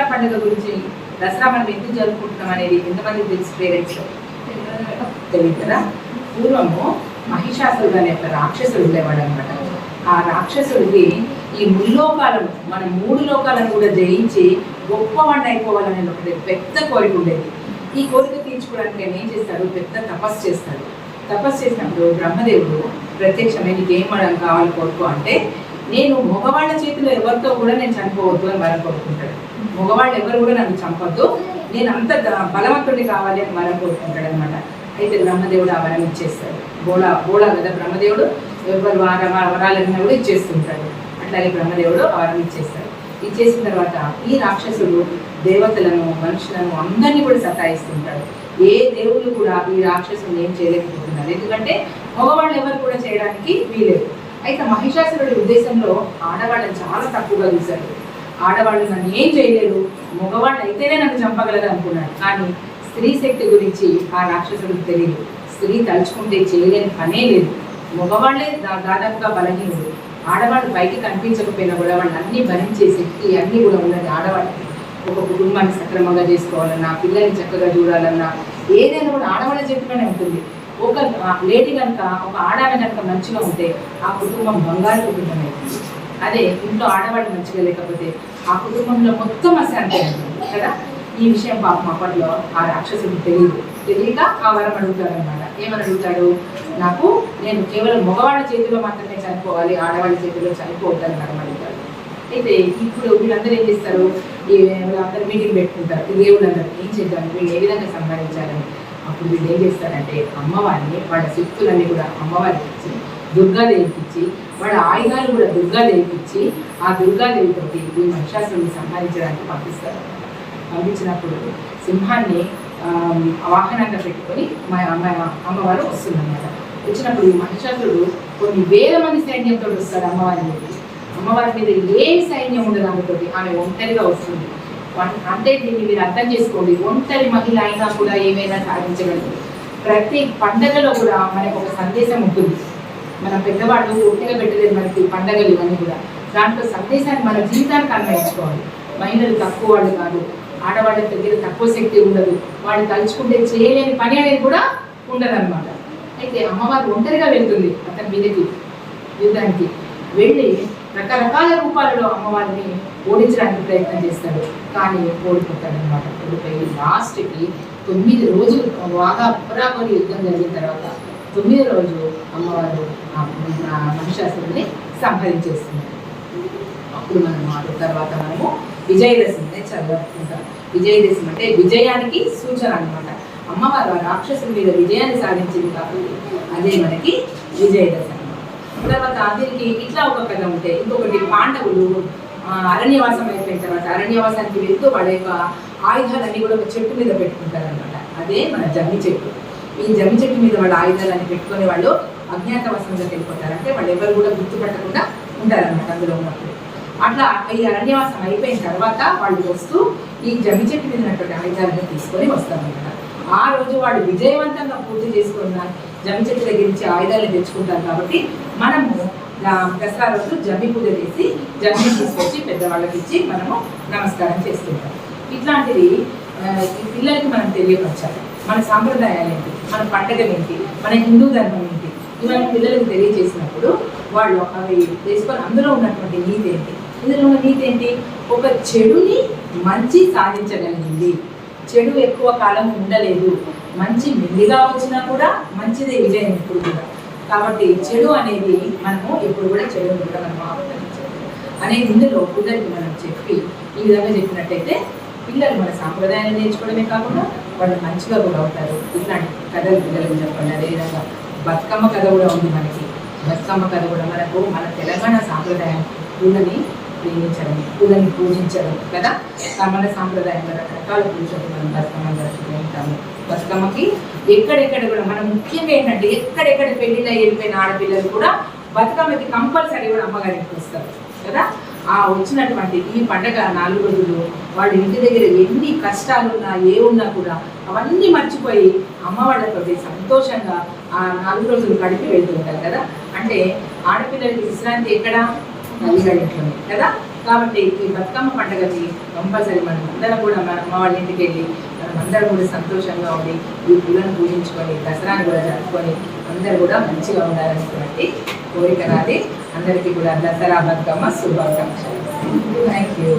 దసరా పండుగ గురించి దసరా మనం ఎందుకు జరుపుకుంటున్నాం అనేది ఎంతమంది తెలుసు పేరెంట్స్ తెలియదు కదా? పూర్వము మహిషాసురుడు అనే ఒక రాక్షసుడు ఉండేవాడు అనమాట ఆ రాక్షసుడికి ఈ ముల్లోకాలను మన మూడు లోకాలను కూడా జయించి గొప్పవాడిని అయిపోవాలనే ఒకటి పెద్ద కోరిక ఉండేది. ఈ కోరిక తీర్చుకోవడానికి ఆయన ఏం చేస్తాడు? పెద్ద తపస్సు చేస్తాడు. తపస్సు చేసినప్పుడు బ్రహ్మదేవుడు ప్రత్యక్షమై నీకు ఏం కావాలి కోరుకో అంటే నేను మగవాళ్ళ చేతిలో ఎవరితో కూడా నేను చనిపోవద్దు అని వరం కోరుకుంటాడు. మగవాళ్ళు ఎవరు కూడా నన్ను చంపొద్దు. నేను అంత ద- బలవంతుడి కావాలి అని వరం కోరుకుంటాడు అనమాట అయితే బ్రహ్మదేవుడు ఆ వరం ఇచ్చేస్తాడు. బోళా బోళా కదా బ్రహ్మదేవుడు ఎవరు వార వరాలన్నా కూడా ఇచ్చేస్తుంటాడు. అట్లాగే బ్రహ్మదేవుడు ఆ వరం ఇచ్చేస్తాడు. ఇచ్చేసిన తర్వాత ఈ రాక్షసుడు దేవతలను మనుషులను అందరినీ కూడా సతాయిస్తుంటాడు ఏ దేవుళ్ళు కూడా ఈ రాక్షసుని ఏం చేయలేకపోతున్నారు. ఎందుకంటే మగవాళ్ళు ఎవరు కూడా చేయడానికి వీలేదు అయితే మహిషాసురుడి ఉద్దేశంలో ఆడవాళ్ళని చాలా తక్కువగా చూశాడు ఆడవాళ్ళు నన్ను ఏం చేయలేరు మగవాళ్ళు అయితేనే నన్ను చంపగలరు అనుకున్నాడు. కానీ స్త్రీ శక్తి గురించి ఆ రాక్షసుడికి తెలియదు. స్త్రీ తలుచుకుంటే చేయలేని పనే లేదు. మగవాళ్ళే దా- దాదాపుగా బలహీనుడు ఆడవాళ్ళు బయటికి కనిపించకపోయినా కూడా వాళ్ళు అన్ని భరించే శక్తి అన్నీ కూడా ఉన్నది ఆడవాళ్ళకి. ఒక కుటుంబాన్ని సక్రమంగా చేసుకోవాలన్నా పిల్లల్ని చక్కగా చూడాలన్నా ఏదైనా కూడా ఆడవాళ్ళ చేతిలోనే ఉంటుంది. ఒక లేడీ కనుక ఒక ఆడామె కనుక మంచిగా ఉంటే ఆ కుటుంబం బంగారు కుటుంబం అవుతుంది అదే ఇంట్లో ఆడవాళ్ళు మంచిగా లేకపోతే ఆ కుటుంబంలో మొత్తం అశాంతి కదా? ఈ విషయం పాపం అప్పట్లో ఆ రాక్షసుడు తెలియదు తెలియక ఆ వరం అడుగుతాడు అనమాట ఏమని అడుగుతాడు? నాకు నేను కేవలం మగవాళ్ళ చేతిలో మాత్రమే చనిపోవాలి ఆడవాళ్ళ చేతిలో చనిపోవద్దని వరం అడుగుతాడు. అయితే ఇప్పుడు వీళ్ళందరూ ఏం చేస్తారు? ఈ వీళ్ళందరూ మీటింగ్ పెట్టుకుంటారు. దేవుళ్ళందరూ ఏం చేద్దాం? వీళ్ళు ఏ విధంగా సంపాదించాలని ఇప్పుడు వీళ్ళు ఏం చేస్తారంటే అమ్మవారిని వాళ్ళ శక్తులన్నీ కూడా అమ్మవారికి ఇచ్చి దుర్గాదేవికి ఇచ్చి వాళ్ళ ఆయుధాలు కూడా దుర్గాదేవికి ఇచ్చి ఆ దుర్గాదేవితోటి ఈ మహిషాసుని సంహరించడానికి పంపిస్తారు. పంపించినప్పుడు సింహాన్ని వాహనంగా పెట్టుకొని మా అమ్మ అమ్మవారు వస్తుందన్నమాట. వచ్చినప్పుడు ఈ మహిషాసురుడు కొన్ని వేల మంది సైన్యంతో వస్తాడు అమ్మవారి మీద. అమ్మవారి మీద ఏ సైన్యం ఉండదు ఆమెతోటి ఆమె ఒంటరిగా వస్తుంది. వన్- అంటే దీన్ని మీరు అర్థం చేసుకోండి. ఒంటరి మహిళ అయినా కూడా ఏమైనా సాధించగలదు. ప్రతి పండగలో కూడా మనకు ఒక సందేశం ఉంటుంది. మన పెద్దవాళ్ళు ఒట్టిగా పెట్టలేదు మనకి పండగలు ఇవన్నీ కూడా. దాంట్లో సందేశాన్ని మన జీవితానికి అన్వయించుకోవాలి. మహిళలు తక్కువ వాళ్ళు కాదు. ఆడవాళ్ళ దగ్గర తక్కువ శక్తి ఉండదు. వాళ్ళు తలుచుకుంటే చేయలేని పని అనేది కూడా ఉండదన్నమాట. అయితే అమ్మవారు ఒంటరిగా వెళ్తుంది అతని మీదకి యుద్ధానికి. వెళ్ళి రకరకాల రూపాలలో అమ్మవారిని ఓడించడానికి ప్రయత్నం చేస్తాడు. కానీ ఓడిపోతాడు అనమాట ఓడిపోయి లాస్ట్కి తొమ్మిది రోజులు బాగా అపరాపరి యుద్ధం జరిగిన తర్వాత తొమ్మిది రోజు అమ్మవారు మహిషాసురుని సంహరించేస్తుంది. అప్పుడు మనం ఆ తర్వాత మనము విజయదశమిని చదువుకుంటాం. విజయదశమి అంటే విజయానికి సూచన అన్నమాట. అమ్మవారు రాక్షసుని మీద విజయాన్ని సాధించింది కాబట్టి అదే మనకి విజయదశమి. తర్వాత దీనికి ఇట్లా ఒక కథ ఉంటాయి ఇంకొకటి పాండవులు అరణ్యవాసం అయిపోయిన తర్వాత అరణ్యవాసానికి వెళ్తూ వాళ్ళ యొక్క ఆయుధాలన్నీ కూడా ఒక చెట్టు మీద పెట్టుకుంటారనమాట అదే మన జమ్మి చెట్టు. ఈ జమ్మి చెట్టు మీద వాళ్ళ ఆయుధాలన్నీ పెట్టుకొని వాళ్ళు అజ్ఞాతవాసంలోకి వెళ్ళిపోతారు అంటే వాళ్ళు ఎవరు కూడా గుర్తుపట్టకుండా ఉంటారనమాట అందులో ఉన్నప్పుడు. అట్లా ఈ అరణ్యవాసం అయిపోయిన తర్వాత వాళ్ళు వస్తూ ఈ జమ్మి చెట్టు మీద ఉన్నటువంటి ఆయుధాలను తీసుకొని వస్తారనమాట ఆ రోజు వాళ్ళు విజయవంతంగా పూర్తి చేసుకున్నారు జమ్మి చెట్టు దగ్గర నుంచి ఆయుధాలను తెచ్చుకుంటారు కాబట్టి మనము దసరా రోజు జమ్మి పూజ చేసి జమ్మిని తీసుకొచ్చి పెద్దవాళ్ళకి ఇచ్చి మనము నమస్కారం చేస్తుంటాం ఇట్లాంటివి ఈ పిల్లలకి మనం తెలియపరచాలి. మన సాంప్రదాయాలు ఏంటి? మన పండగలు ఏంటి? మన హిందూ ధర్మం ఏంటి? ఇవన్నీ పిల్లలకు తెలియజేసినప్పుడు వాళ్ళు అవి తెలుసుకొని అందులో ఉన్నటువంటి నీతి ఏంటి? ఇందులో ఉన్న నీతి ఏంటి? ఒక చెడుని మంచి సాధించగలిగింది. చెడు ఎక్కువ కాలం ఉండలేదు. మంచి మెల్లిగా వచ్చినా కూడా మంచిదే విజయం ఇప్పుడు కూడా. కాబట్టి చెడు అనేది మనము ఎప్పుడు కూడా చెడు కూడా మనం ఆపరించాలి అనేది ఇందులో పిల్లలకి మనం చెప్పి ఈ విధంగా చెప్పినట్టయితే పిల్లలు మన సాంప్రదాయాన్ని నేర్చుకోవడమే కాకుండా వాళ్ళు మంచిగా కూడా అవుతారు. ఇట్లాంటి కథలు పిల్లలకు చెప్పండి. అదేవిధంగా బతుకమ్మ కథ కూడా ఉంది మనకి. బతుకమ్మ కథ కూడా మనకు మన తెలంగాణ సాంప్రదాయం ఉందని ప్రేమించడం పూలని పూజించడం కదా? తమల మన సాంప్రదాయంలో రకరకాల పూజలు మనం బతుకమ్మ జరుపుకుంటాము బతుకమ్మకి ఎక్కడెక్కడ కూడా మనం ముఖ్యంగా ఏంటంటే ఎక్కడెక్కడ పెళ్ళిలో వెళ్ళిపోయిన ఆడపిల్లలు కూడా బతుకమ్మకి కంపల్సరీ కూడా అమ్మగారికి వస్తారు కదా? ఆ వచ్చినటువంటి ఈ పండగ నాలుగు రోజులు వాళ్ళ ఇంటి దగ్గర ఎన్ని కష్టాలు ఉన్నా ఏ ఉన్నా కూడా అవన్నీ మర్చిపోయి అమ్మవాళ్ళతో సంతోషంగా ఆ నాలుగు రోజులు గడిపి వెళ్తుంటారు కదా? అంటే ఆడపిల్లలకి విశ్రాంతి ఎక్కడ? తల్లిగారి కదా? కాబట్టి ఈ బతుకమ్మ పండుగకి కంపల్సరీ మనం అందరం కూడా మన అమ్మ వాళ్ళ ఇంటికి వెళ్ళి మనం అందరం కూడా సంతోషంగా ఉండి ఈ పూలను పూజించుకొని దసరాను కూడా జరుపుకొని అందరూ కూడా మంచిగా ఉండాలనేటువంటి కోరిక నాది. అందరికీ కూడా దసరా బతుకమ్మ శుభాకాంక్షలు. Thank you